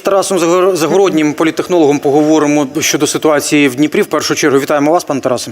з Тарасом Загор- Загороднім, політтехнологом, поговоримо щодо ситуації в Дніпрі. В першу чергу вітаємо вас, пане Тарасе.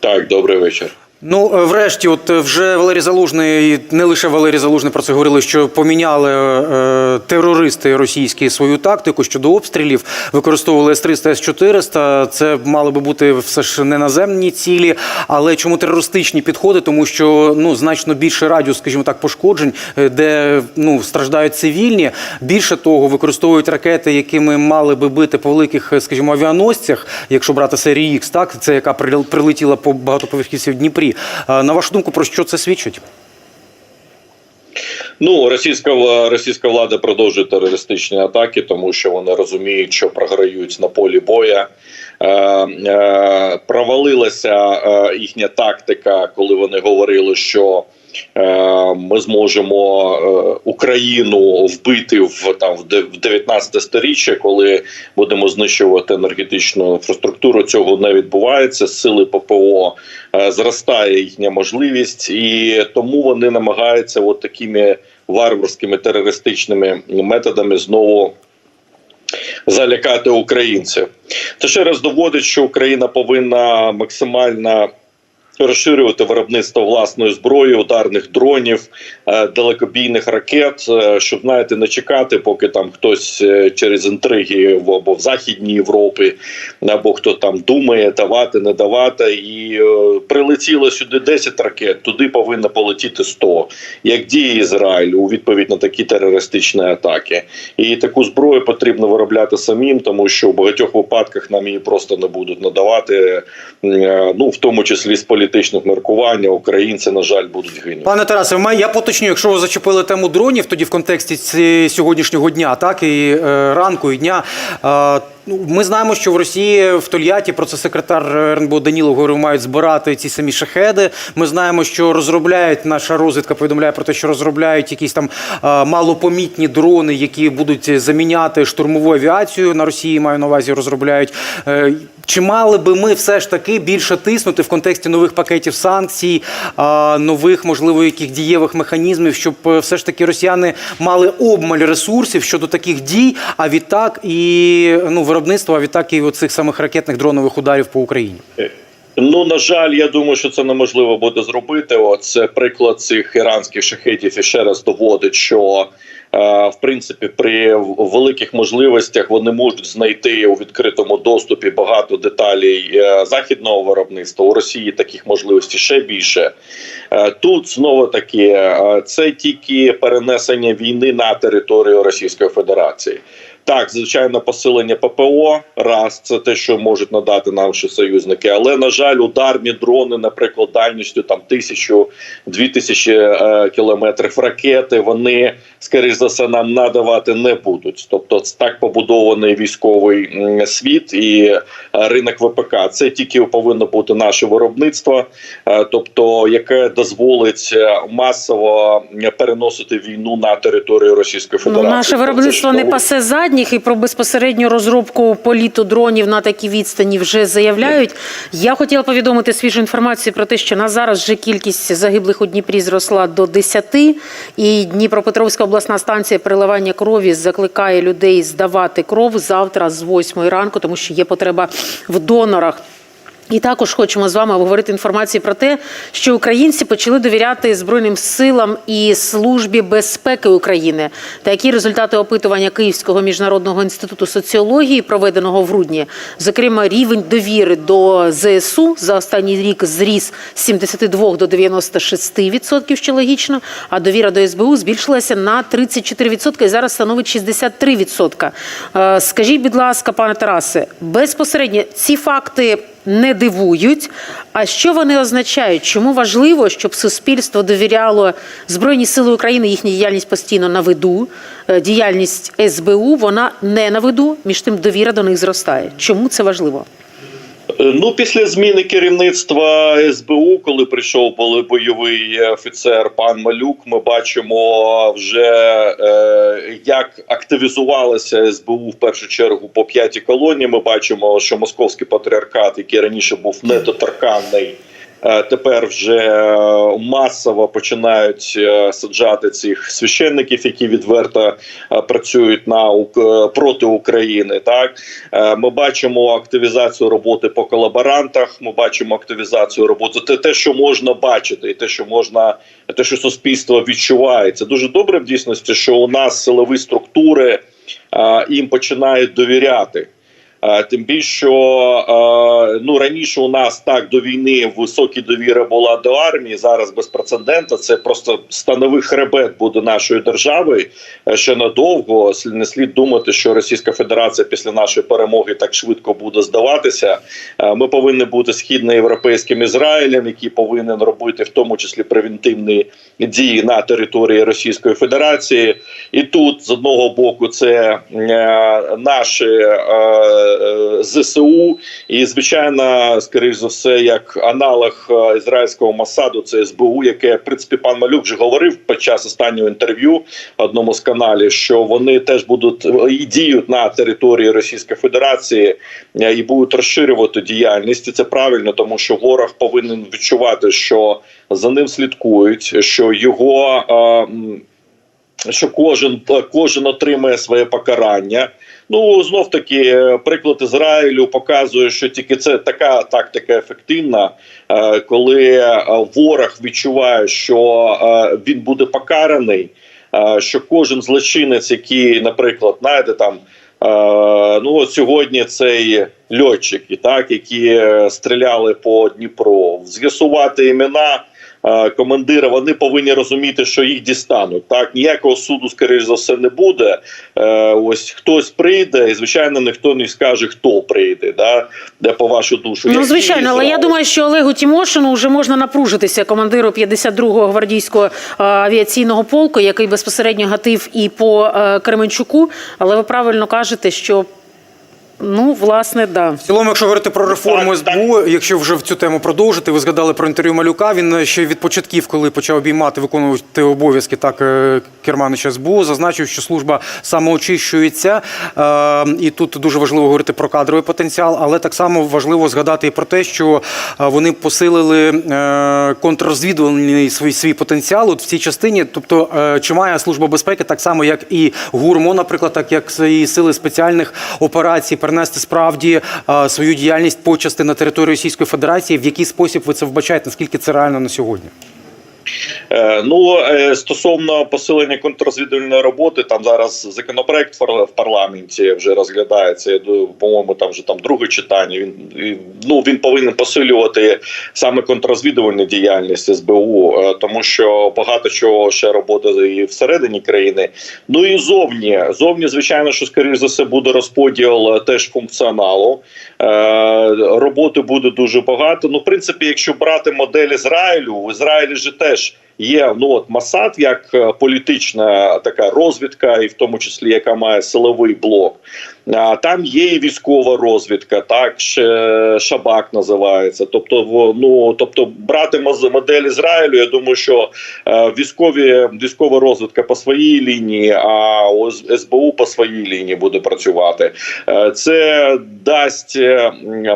Так, добрий вечір. Ну, е, врешті, от е, вже Валерій Залужний, і не лише Валерій Залужний про це говорили, що поміняли е, терористи російські свою тактику щодо обстрілів, використовували С-300, С-400. Це мали би бути все ж не наземні цілі, але чому терористичні підходи? Тому що ну значно більше радіус, скажімо так, пошкоджень, е, де ну страждають цивільні. Більше того, використовують ракети, якими мали би бити по великих, е, скажімо, авіаносцях, якщо брати серії X, так це яка прил- прилетіла по багатоповерхівці в Дніпрі. На вашу думку, про що це свідчить? Ну, російська російська влада продовжує терористичні атаки, тому що вони розуміють, що програють на полі боя. Е, е, провалилася е, їхня тактика, коли вони говорили, що ми зможемо е, Україну вбити в там в де- 19 сторіччя, коли будемо знищувати енергетичну інфраструктуру. Цього не відбувається. Сили ППО е, зростає їхня можливість, і тому вони намагаються от такими варварськими терористичними методами знову залякати українців. Це ще раз доводить, що Україна повинна максимально розширювати виробництво власної зброї, ударних дронів, е, далекобійних ракет, е, щоб знаєте, не чекати, поки там хтось е, через інтриги або в Західній Європі, або хто там думає давати, не давати, і прилетіло сюди 10 ракет, туди повинно полетіти 100, як діє Ізраїль у відповідь на такі терористичні атаки. І таку зброю потрібно виробляти самим, тому що в багатьох випадках нам її просто не будуть надавати. Ну в тому числі з політичних міркувань, а українці, на жаль, будуть гинути. Пане Тарасе, я поточню, якщо ви зачепили тему дронів, тоді в контексті сьогоднішнього дня, так і е, ранку, і дня. Е, ну, ми знаємо, що в Росії в Тольятті про це секретар РНБО Данілов говорив, мають збирати ці самі шахеди. Ми знаємо, що розробляють наша розвідка повідомляє про те, що розробляють якісь там е, малопомітні дрони, які будуть заміняти штурмову авіацію на Росії. Маю на увазі, розробляють. Е, чи мали би ми все ж таки більше тиснути в контексті нових пакетів санкцій, нових, можливо, яких дієвих механізмів, щоб е, все ж таки росіяни мали обмаль ресурсів щодо таких дій, а відтак і ну, виробництва, а відтак і оцих самих ракетних дронових ударів по Україні? Ну на жаль, я думаю, що це неможливо буде зробити. Оце приклад цих іранських шахетів і ще раз доводить, що е, в принципі при великих можливостях вони можуть знайти у відкритому доступі багато деталей е, західного виробництва. У Росії таких можливостей ще більше. Е, Тут знову таки це тільки перенесення війни на територію Російської Федерації. Так, звичайно, посилення ППО раз це те, що можуть надати наші союзники. Але на жаль, ударні дрони, наприклад, дальністю там тисячу дві тисячі е, кілометрів ракети. Вони скоріш за все нам надавати не будуть. Тобто, це так побудований військовий світ і е, ринок ВПК. Це тільки повинно бути наше виробництво, е, тобто яке дозволить е, масово переносити війну на територію Російської Ну, Федерації. наше виробництво не пасе задніх і про безпосередню розробку політу дронів на такій відстані вже заявляють. Я хотіла повідомити свіжу інформацію про те, що на зараз вже кількість загиблих у Дніпрі зросла до 10, і Дніпропетровська обласна станція переливання крові закликає людей здавати кров завтра з 8 ранку, тому що є потреба в донорах. І також хочемо з вами обговорити інформацію про те, що українці почали довіряти Збройним силам і службі безпеки України. Та які результати опитування Київського міжнародного інституту соціології, проведеного в грудні, зокрема, рівень довіри до ЗСУ за останній рік зріс з 72 до 96%, що логічно, а довіра до СБУ збільшилася на 34% і зараз становить 63%. Е, Скажіть, будь ласка, пане Тарасе, безпосередньо ці факти не дивують. А що вони означають? Чому важливо, щоб суспільство довіряло Збройні Сили України, їхня діяльність постійно на виду, е, діяльність СБУ вона не на виду, між тим довіра до них зростає. Чому це важливо? Е, Ну, після зміни керівництва СБУ, коли прийшов бойовий офіцер пан Малюк, ми бачимо вже е, як активізувалася СБУ в першу чергу по п'ятій колонії. Ми бачимо, що московський патріархат, який раніше був недоторканний. Е, тепер вже е, масово починають е, саджати цих священників, які відверто працюють на проти України. Так ми бачимо активізацію роботи по колаборантах. Ми бачимо активізацію роботи. Це те, що можна бачити, і те, що можна, те, що суспільство відчуває. Це дуже добре в дійсності, що у нас силові структури їм починають довіряти. Е, Тим більше, що е, ну раніше у нас так до війни висока довіра була до армії. Зараз без прецедента. Це просто становий хребет буде нашої держави. Е, Ще надовго не слід думати, що Російська Федерація після нашої перемоги так швидко буде здаватися. Ми повинні бути східноєвропейським Ізраїлем, який повинен робити в тому числі превентивні дії на території Російської Федерації. І тут з одного боку це наші ЗСУ, і звичайно, скоріш за все, як аналог е, ізраїльського Масаду, це СБУ, яке в принципі пан Малюк вже говорив під час останнього інтерв'ю одному з каналів, що вони теж будуть е, і діють на території Російської Федерації е, і будуть розширювати діяльність. І це правильно, тому що ворог повинен відчувати, що за ним слідкують, що його. е, що кожен кожен отримає своє покарання. Ну знов таки е, приклад Ізраїлю показує, що тільки це така тактика ефективна, е, коли е, ворог відчуває, що е, він буде покараний, е, що кожен злочинець, який, наприклад, знаєте, там. е, Ну, от сьогодні цей льотчики, так які е, стріляли по Дніпру, з'ясувати імена е, командира, вони повинні розуміти, що їх дістануть. Так ніякого суду, скоріш за все, не буде. Е, Ось хтось прийде, і звичайно, ніхто не скаже, хто прийде, да, де по вашу душу. Ну, звичайно, але я думаю, що Олегу Тімошину вже можна напружитися командиру 52-го гвардійського е, авіаційного полку, який безпосередньо гатив і по Кременчуку. Але ви правильно кажете, що ну, власне, да. В цілому, якщо говорити про реформу Так, СБУ, якщо вже в цю тему продовжити, ви згадали про інтерв'ю Малюка. Він ще від початків, коли почав обіймати, виконувати обов'язки так е, керманича СБУ, зазначив, що служба самоочищується. Е, І тут дуже важливо говорити про кадровий потенціал, але так само важливо згадати і про те, що е, вони посилили е, контррозвідувальний свій свій потенціал от в цій частині. Тобто, е, чи має служба безпеки, так само як і ГУРМО, наприклад, так як і сили спеціальних операцій, перенести справді е, свою діяльність почасти на територію Російської Федерації. В який спосіб ви це вбачаєте? Наскільки це реально на сьогодні? Е, Ну е, стосовно посилення контррозвідувальної роботи, там зараз законопроект в парламенті вже розглядається. Я По-моєму, там вже там друге читання. Він ну він повинен посилювати саме контррозвідувальну діяльність СБУ, е, тому що багато чого ще роботи і всередині країни. Ну і зовні зовні, звичайно, що скоріш за все буде розподіл теж функціоналу. Роботи буде дуже багато. Ну, в принципі, якщо брати модель Ізраїлю, в Ізраїлі же теж знаешь, є ну от Масад як е, політична така розвідка, і в тому числі яка має силовий блок. А там є і військова розвідка, так Шабак називається. Тобто, ну тобто, брати модель Ізраїлю, я думаю, що е, військові військова розвідка по своїй лінії, а СБУ по своїй лінії буде працювати. Е, Це дасть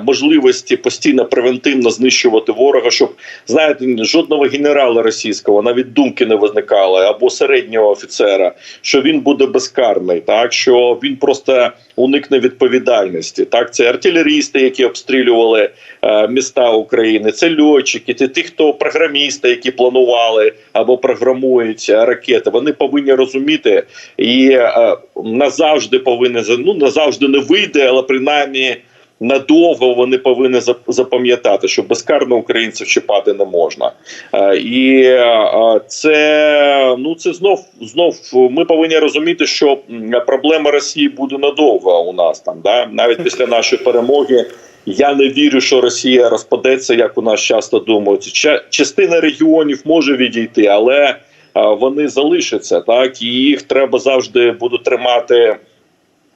можливості постійно превентивно знищувати ворога, щоб знаєте, жодного генерала російського навіть думки не виникало, або середнього офіцера, що він буде безкарний, так що він просто уникне відповідальності. Так, це артилерісти, які обстрілювали е, міста України, це льотчики, це ті, хто програмісти, які планували або програмують е, ракети. Вони повинні розуміти і е, назавжди повинні ну назавжди не вийде, але принаймні. Надовго вони повинні запам'ятати, що безкарно українців чіпати не можна, Е, і е, це ну це знов знов ми повинні розуміти, що проблема Росії буде надовго у нас там. Да? Навіть після нашої перемоги. Я не вірю, що Росія розпадеться, як у нас часто думають. Ча- Частина регіонів може відійти, але е, вони залишаться, так і їх треба завжди буде тримати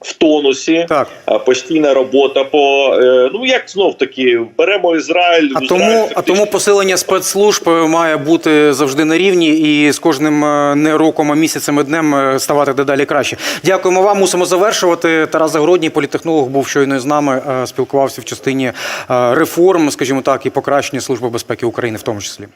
в тонусі. Так. Постійна робота по е, ну як знов таки беремо Ізраїль. А Ізраїль тому, а тому посилення спецслужб має бути завжди на рівні і з кожним е, не роком, а місяцем і днем е, ставати дедалі краще. Дякуємо вам. Мусимо завершувати. Тарас Загородній, політехнолог, був щойно з нами, е, спілкувався в частині е, реформ, скажімо так, і покращення служби безпеки України, в тому числі.